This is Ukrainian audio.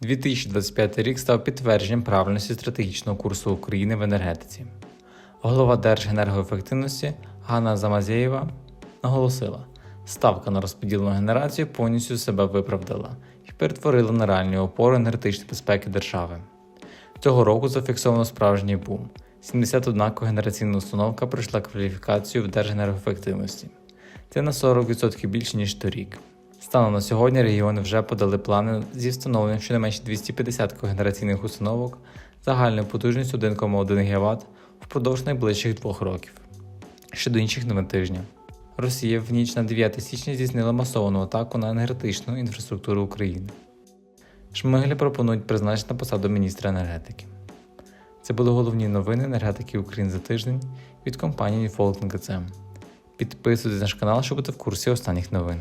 2025 рік став підтвердженням правильності стратегічного курсу України в енергетиці. Голова Держенергоефективності Ганна Замазєєва наголосила, ставка на розподілену генерацію повністю себе виправдала і перетворила на реальну опору енергетичної безпеки держави. Цього року зафіксовано справжній бум. 71 когенераційна установка пройшла кваліфікацію в Держенергоефективності. Це на 40% більше, ніж торік. Станом на сьогодні регіони вже подали плани зі встановленням щонайменше 250 когенераційних установок загальною потужністю 1,1 ГВт впродовж найближчих двох років. Щодо інших новин тижня. Росія в ніч на 9 січня здійснила масовану атаку на енергетичну інфраструктуру України. Шмиглі пропонують призначити на посаду міністра енергетики. Це були головні новини енергетики України за тиждень від компанії Falcon Підписуйтесь на наш канал, щоб бути в курсі останніх новин.